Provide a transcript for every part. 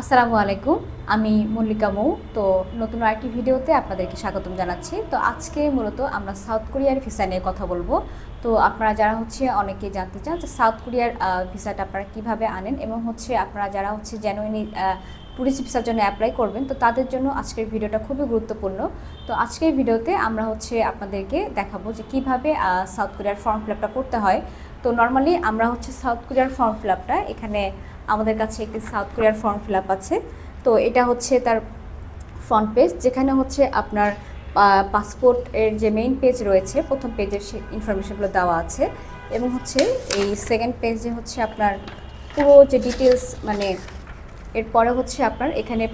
আসসালামু আলাইকুম, আমি মল্লিকা মৌ। তো নতুন আরেকটি ভিডিওতে আপনাদেরকে স্বাগতম জানাচ্ছি। তো আজকে মূলত আমরা সাউথ কোরিয়ার ভিসা নিয়ে কথা বলব। তো আপনারা যারা হচ্ছে অনেকে জানতে চান যে সাউথ কোরিয়ার ভিসাটা আপনারা কীভাবে আনেন এবং হচ্ছে আপনারা যারা হচ্ছে জেনুইনি ট্যুরিস্ট ভিসার জন্য অ্যাপ্লাই করবেন, তো তাদের জন্য আজকের ভিডিওটা খুবই গুরুত্বপূর্ণ। তো আজকের ভিডিওতে আমরা হচ্ছে আপনাদেরকে দেখাবো যে কীভাবে সাউথ কোরিয়ার ফর্ম ফিল করতে হয়। তো নর্মালি আমরা হচ্ছে সাউথ কোরিয়ার ফর্ম ফিল এখানে আমাদের কাছে একটি সাউথ কোরিয়ার ফর্ম ফিল আপ আছে। তো এটা হচ্ছে তার ফ্রন্ট পেজ যেখানে হচ্ছে আপনার পাসপোর্ট এর যে মেইন পেজ রয়েছে, প্রথম পেজের সে ইনফরমেশনগুলো দেওয়া আছে। এবং হচ্ছে এই সেকেন্ড পেজে হচ্ছে আপনার পুরো যে ডিটেলস মানে এরপরে হচ্ছে আপনার এখানে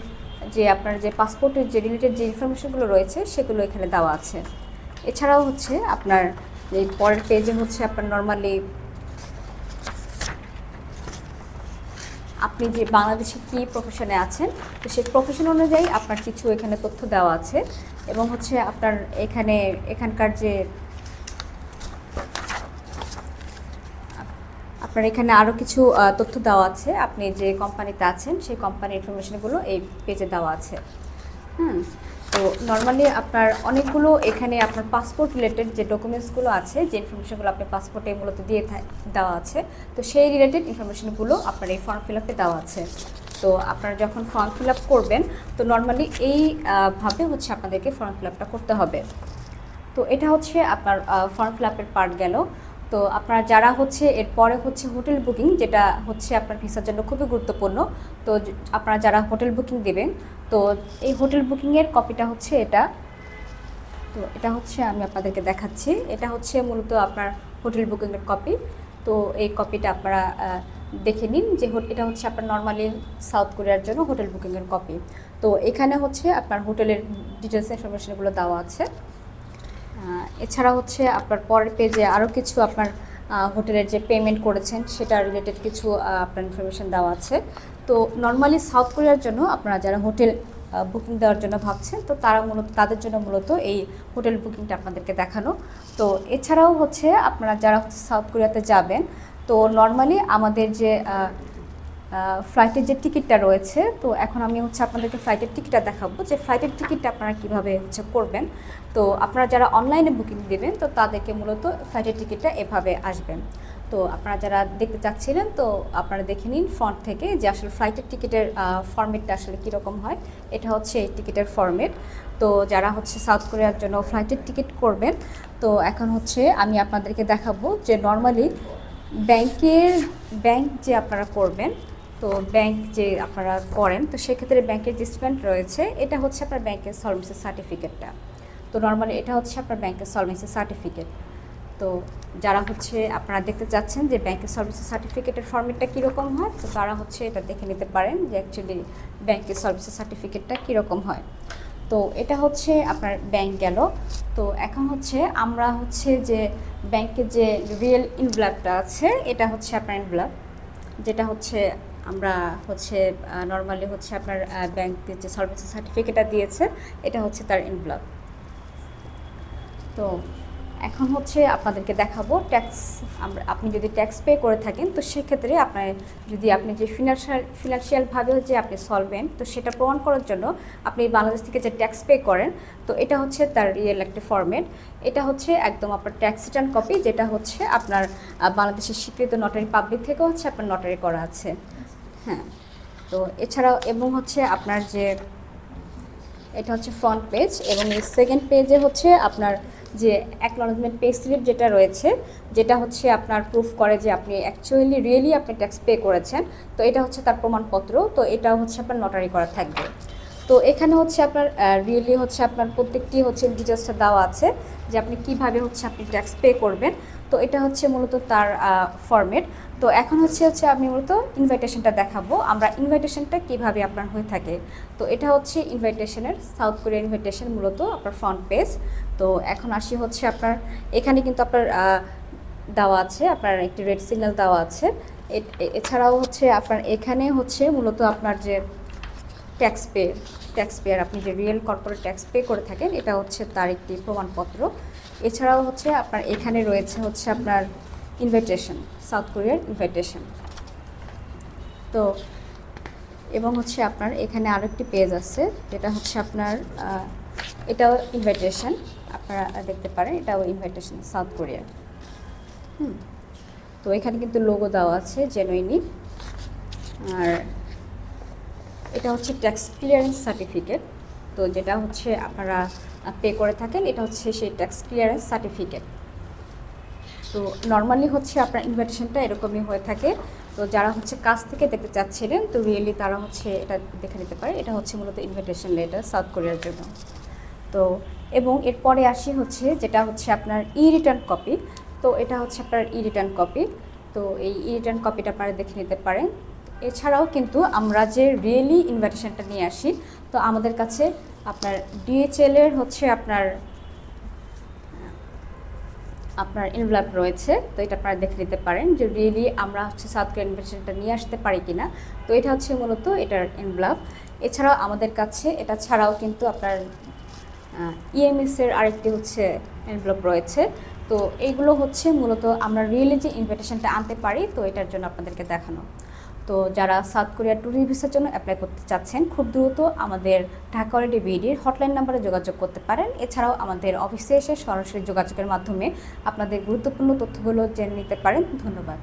যে আপনার যে পাসপোর্টের যে রিলেটেড যে ইনফরমেশনগুলো রয়েছে, সেগুলো এখানে দেওয়া আছে। এছাড়াও হচ্ছে আপনার, এই পরের পেজে হচ্ছে আপনার নর্মালি আপনি যে বাংলাদেশে কি প্রফেশনে আছেন, তো সেই প্রফেশন অনুযায়ী আপনার কিছু এখানে তথ্য দেওয়া আছে এবং হচ্ছে আপনার এখানে এখানকার যে আপনার এখানে আরও কিছু তথ্য দেওয়া আছে। আপনি যে কোম্পানিতে আছেন, সেই কোম্পানির ইনফরমেশনগুলো এই পেজে দেওয়া আছে। হুম। তো নর্মালি আপনার অনেকগুলো এখানে আপনার পাসপোর্ট রিলেটেড যে ডকুমেন্টসগুলো আছে, যে ইনফরমেশনগুলো আপনার পাসপোর্টে মূলত দিয়ে দেওয়া আছে, তো সেই রিলেটেড ইনফরমেশনগুলো আপনার এই ফর্ম ফিল আপে দেওয়া আছে। তো আপনারা যখন ফর্ম ফিল আপ করবেন, তো নর্মালি এইভাবে হচ্ছে আপনাদেরকে ফর্ম ফিল আপটা করতে হবে। তো এটা হচ্ছে আপনার ফর্ম ফিল আপের পার্ট গেল। তো আপনারা যারা হচ্ছে এরপরে হচ্ছে হোটেল বুকিং যেটা হচ্ছে আপনার ভিসার জন্য খুবই গুরুত্বপূর্ণ, তো আপনারা যারা হোটেল বুকিং দেবেন তো এই হোটেল বুকিংয়ের কপিটা হচ্ছে এটা। তো এটা হচ্ছে আমি আপনাদেরকে দেখাচ্ছি। এটা হচ্ছে মূলত আপনার হোটেল বুকিংয়ের কপি। তো এই কপিটা আপনারা দেখে নিন যে এটা হচ্ছে আপনার নর্মালি সাউথ কোরিয়ার জন্য হোটেল বুকিংয়ের কপি। তো এখানে হচ্ছে আপনার হোটেলের ডিটেলস ইনফরমেশনগুলো দেওয়া আছে। এছাড়া হচ্ছে আপনার পরের পেজে আরও কিছু আপনার হোটেলের যে পেমেন্ট করেছেন সেটা রিলেটেড কিছু আপনার ইনফরমেশান দেওয়া আছে। তো নর্মালি সাউথ কোরিয়ার জন্য আপনারা যারা হোটেল বুকিং দেওয়ার জন্য ভাবছেন, তো তারা মূলত, তাদের জন্য মূলত এই হোটেল বুকিংটা আপনাদেরকে দেখানো। তো এছাড়াও হচ্ছে, আপনারা যারা সাউথ কোরিয়াতে যাবেন, তো নর্মালি আমাদের যে ফ্লাইটের যে টিকিটটা রয়েছে, তো এখন আমি হচ্ছে আপনাদেরকে ফ্লাইটের টিকিটটা দেখাবো যে ফ্লাইটের টিকিটটা আপনারা কীভাবে হচ্ছে করবেন। তো আপনারা যারা অনলাইনে বুকিং দেবেন, তো তাদেরকে মূলত ফ্লাইটের টিকিটটা এভাবে আসবেন তো আপনারা যারা দেখতে চাচ্ছিলেন, তো আপনারা দেখে নিন ফ্রন্ট থেকে যে আসলে ফ্লাইটের টিকিটের ফর্মেটটা আসলে কীরকম হয়। এটা হচ্ছে এই টিকিটের ফর্মেট তো যারা হচ্ছে সাউথ কোরিয়ার জন্য ফ্লাইটের টিকিট করবেন, তো এখন হচ্ছে আমি আপনাদেরকে দেখাবো যে নর্মালি ব্যাংকের ব্যাংক যে আপনারা করবেন তো ব্যাংক যে আপনারা করেন, তো সেক্ষেত্রে ব্যাংকের যে রয়েছে, এটা হচ্ছে আপনার ব্যাংকের সলভেন্সি সার্টিফিকেটটা তো নর্মালি এটা হচ্ছে আপনার ব্যাংকের সলভেন্সি সার্টিফিকেট তো যারা হচ্ছে, আপনারা দেখতে চাচ্ছেন যে ব্যাংকের সলভেন্সি সার্টিফিকেটের ফর্মেটটা কীরকম হয়, তো তারা হচ্ছে এটা দেখে নিতে পারেন যে অ্যাকচুয়ালি ব্যাংকের সলভেন্সি সার্টিফিকেটটা কীরকম হয়। তো এটা হচ্ছে আপনার ব্যাংক গেল। তো এখন হচ্ছে আমরা হচ্ছে যে ব্যাংকের যে রিয়েল ইনভ্লাপটা আছে, এটা হচ্ছে আপনার ইনভ্লাপ যেটা হচ্ছে আমরা হচ্ছে নর্মালি হচ্ছে আপনার ব্যাংকের যে সলভেন্সি সার্টিফিকেটটা দিয়েছে, এটা হচ্ছে তার ইনভ্লাপ তো এখন হচ্ছে আপনাদেরকে দেখাবো ট্যাক্স আমরা, আপনি যদি ট্যাক্স পে করে থাকেন, তো সেক্ষেত্রে আপনার, যদি আপনি যে ফিনান্সিয়াল ফিনান্সিয়ালভাবে যে আপনি সলভেন্ট তো সেটা প্রমাণ করার জন্য আপনি বাংলাদেশ থেকে যে ট্যাক্স পে করেন, তো এটা হচ্ছে তার রিয়েল একটা ফর্মেট এটা হচ্ছে একদম আপনার ট্যাক্স রিটার্ন কপি যেটা হচ্ছে আপনার বাংলাদেশের স্বীকৃত নটারি পাবলিক থেকে হচ্ছে আপনার নটারি করা আছে। হ্যাঁ তো এছাড়াও এবং হচ্ছে আপনার যে, এটা হচ্ছে ফ্রন্ট পেজ এবং এই সেকেন্ড পেজে হচ্ছে আপনার যে অ্যাকনলেজমেন্ট পে স্লিপ যেটা রয়েছে, যেটা হচ্ছে আপনার প্রুফ করে যে আপনি অ্যাকচুয়ালি রিয়েলি আপনি ট্যাক্স পে করেছেন, তো এটা হচ্ছে তার প্রমাণপত্র, তো এটা হচ্ছে আপনার নটারি করা থাকবে। তো এখানে হচ্ছে আপনার রিয়েলি হচ্ছে আপনার প্রত্যেকটি হচ্ছে ডিটেলসটা দেওয়া আছে যে আপনি কীভাবে হচ্ছে আপনি ট্যাক্স পে করবেন। তো এটা হচ্ছে মূলত তার ফরম্যাট তো এখন হচ্ছে হচ্ছে আমি মূলত ইনভাইটেশনটা দেখাবো। আমরা ইনভাইটেশনটা কীভাবে আপনার হয়ে থাকে? তো এটা হচ্ছে ইনভাইটেশনের সাউথ কোরিয়া ইনভাইটেশন মূলত আপনার ফ্রন্ট পেজ তো এখন আসি হচ্ছে আপনার, এখানে কিন্তু আপনার দেওয়া আছে, আপনার একটি রেড সিগন্যাল দেওয়া আছে। এছাড়াও হচ্ছে আপনার এখানে হচ্ছে মূলত আপনার যে ট্যাক্স পে ট্যাক্স পেয়ার আপনি যে রিয়েল কর্পোরেট ট্যাক্স পে করে থাকেন, এটা হচ্ছে তার একটি প্রমাণপত্র। এছাড়াও হচ্ছে আপনার, এখানে রয়েছে হচ্ছে আপনার ইনভাইটেশন সাউথ কোরিয়ার ইনভাইটেশন তো, এবং হচ্ছে আপনার এখানে আরেকটি পেজ আছে, যেটা হচ্ছে আপনার এটাও ইনভাইটেশন আপনারা দেখতে পারেন, এটাও ইনভাইটেশন সাউথ কোরিয়ার হুম, তো এখানে কিন্তু লোগো দেওয়া আছে জেনুইনি আর এটা হচ্ছে ট্যাক্স ক্লিয়ারেন্স সার্টিফিকেট তো যেটা হচ্ছে আপনারা পে করে থাকেন, এটা হচ্ছে সেই ট্যাক্স ক্লিয়ারেন্স সার্টিফিকেট তো নর্মালি হচ্ছে আপনার ইনভাইটেশনটা এরকমই হয়ে থাকে। তো যারা হচ্ছে কাছ থেকে দেখতে চাচ্ছিলেন, তো রিয়েলি তারা হচ্ছে এটা দেখে নিতে পারে। এটা হচ্ছে মূলত ইনভিটেশন লেটার সাউথ কোরিয়ার জন্য। তো এবং এরপরে আসি হচ্ছে যেটা হচ্ছে আপনার ই রিটার্ন কপি তো এটা হচ্ছে আপনার ই রিটার্ন কপি তো এই ই রিটার্ন কপিটা আপনারা দেখে নিতে পারেন। এছাড়াও কিন্তু আমরা যে রিয়েলি ইনভাইটেশনটা নিয়ে আসি, তো আমাদের কাছে আপনার ডিএচএল এর হচ্ছে আপনার আপনার ইনভ্লাপ রয়েছে, তো এটা আপনারা দেখে নিতে পারেন যে রিয়েলি আমরা হচ্ছে সাউথ কোরিয়ান নিয়ে আসতে পারি কিনা। তো এটা হচ্ছে মূলত এটার ইনভ্লাপ এছাড়াও আমাদের কাছে এটা ছাড়াও কিন্তু আপনার ইএমএস এর আরেকটি হচ্ছে এনভেলপ রয়েছে। তো এইগুলো হচ্ছে মূলত আমরা রিয়েলি যে ইনভিটেশনটা আনতে পারি, তো এটার জন্য আপনাদেরকে দেখানো। তো যারা সাউথ কোরিয়া ট্যুরিস্ট ভিসার জন্য অ্যাপ্লাই করতে চাচ্ছেন, খুব দ্রুত আমাদের ঢাকা অলরেডি বিডির হটলাইন নাম্বারে যোগাযোগ করতে পারেন। এছাড়াও আমাদের অফিসে এসে সরাসরি যোগাযোগের মাধ্যমে আপনাদের গুরুত্বপূর্ণ তথ্যগুলো জেনে নিতে পারেন। ধন্যবাদ।